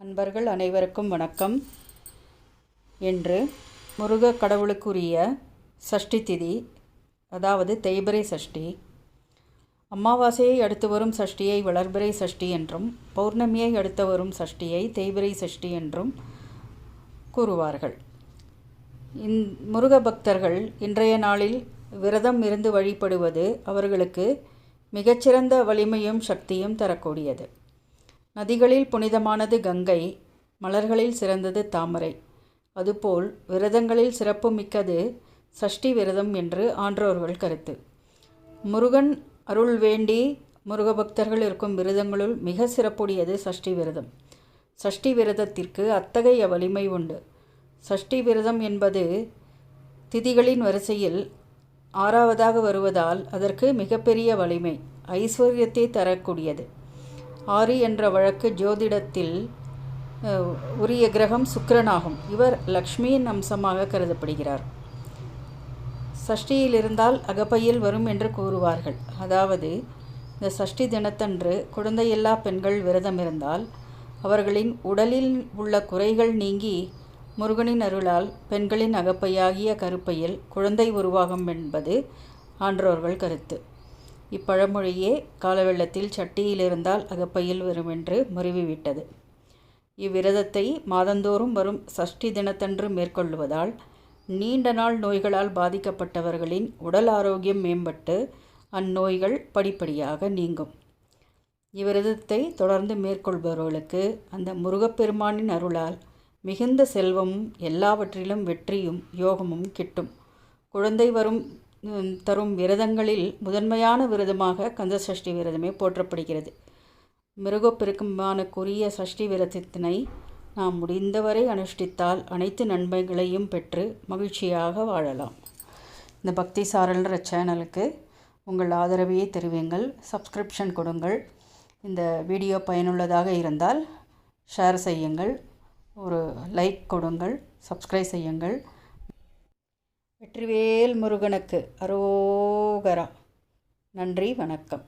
அன்பர்கள் அனைவருக்கும் வணக்கம். இன்று முருகக் கடவுளுக்குரிய சஷ்டி திதி அதாவது தேய்பிரை சஷ்டி. அமாவாசையை அடுத்து வரும் சஷ்டியை வளர்பிறை சஷ்டி என்றும் பௌர்ணமியை அடுத்து வரும் சஷ்டியை தேய்பிரை சஷ்டி என்றும் கூறுவார்கள். இந் முருக பக்தர்கள் இன்றைய நாளில் விரதம் இருந்து வழிபடுவது அவர்களுக்கு மிகச்சிறந்த வலிமையும் சக்தியும் தரக்கூடியது. நதிகளில் புனிதமானது கங்கை மலர்களில் சிறந்தது தாமரை. அதுபோல் விரதங்களில் சிறப்பு மிக்கது சஷ்டி விரதம் என்று ஆன்றோர்கள் கருத்து. முருகன் அருள் வேண்டி முருக பக்தர்கள் இருக்கும் விரதங்களுள் மிக சிறப்புடையது சஷ்டி விரதம். சஷ்டி விரதத்திற்கு அத்தகைய வலிமை உண்டு. சஷ்டி விரதம் என்பது திதிகளின் வரிசையில் ஆறாவதாக வருவதால் அதற்கு மிகப்பெரிய வலிமை ஐஸ்வர்யத்தை தரக்கூடியது. ஆறு என்ற வழக்கு ஜோதிடத்தில் உரிய கிரகம் சுக்கிரனாகும். இவர் லக்ஷ்மியின் அம்சமாக கருதப்படுகிறார். சஷ்டியில் இருந்தால் அகப்பையில் வரும் என்று கூறுவார்கள். அதாவது இந்த சஷ்டி தினத்தன்று குழந்தையில்லா பெண்கள் விரதம் இருந்தால் அவர்களின் உடலில் உள்ள குறைகள் நீங்கி முருகனின் அருளால் பெண்களின் அகப்பையாகிய கருப்பையில் குழந்தை உருவாகும் என்பது ஆன்றோர்கள் கருத்து. இப்பழமொழியே காலவெள்ளத்தில் சட்டியில் இருந்தால் அகப்பையில் வரும் என்று முறிவிவிட்டது. இவ்விரதத்தை மாதந்தோறும் வரும் சஷ்டி தினத்தன்று மேற்கொள்வதால் நீண்ட நாள் நோய்களால் பாதிக்கப்பட்டவர்களின் உடல் ஆரோக்கியம் மேம்பட்டு அந்நோய்கள் படிப்படியாக நீங்கும். இவ்விரதத்தை தொடர்ந்து மேற்கொள்பவர்களுக்கு அந்த முருகப்பெருமானின் அருளால் மிகுந்த செல்வமும் எல்லாவற்றிலும் வெற்றியும் யோகமும் கிட்டும். குழந்தை வரும் தரும் விரதங்களில் முதன்மையான விரதமாக கந்த சஷ்டி விரதமே போற்றப்படுகிறது. மிருகப்பெருக்கமானக்குரிய சஷ்டி விரதத்தினை நாம் முடிந்தவரை அனுஷ்டித்தால் அனைத்து நன்மைகளையும் பெற்று மகிழ்ச்சியாக வாழலாம். இந்த பக்தி சாரல்ன்ற சேனலுக்கு உங்கள் ஆதரவையே தெரிவிங்கள். சப்ஸ்கிரிப்ஷன் கொடுங்கள். இந்த வீடியோ பயனுள்ளதாக இருந்தால் ஷேர் செய்யுங்கள். ஒரு லைக் கொடுங்கள். சப்ஸ்கிரைப் செய்யுங்கள். வெற்றிவேல் முருகனுக்கு அரோகரா. நன்றி வணக்கம்.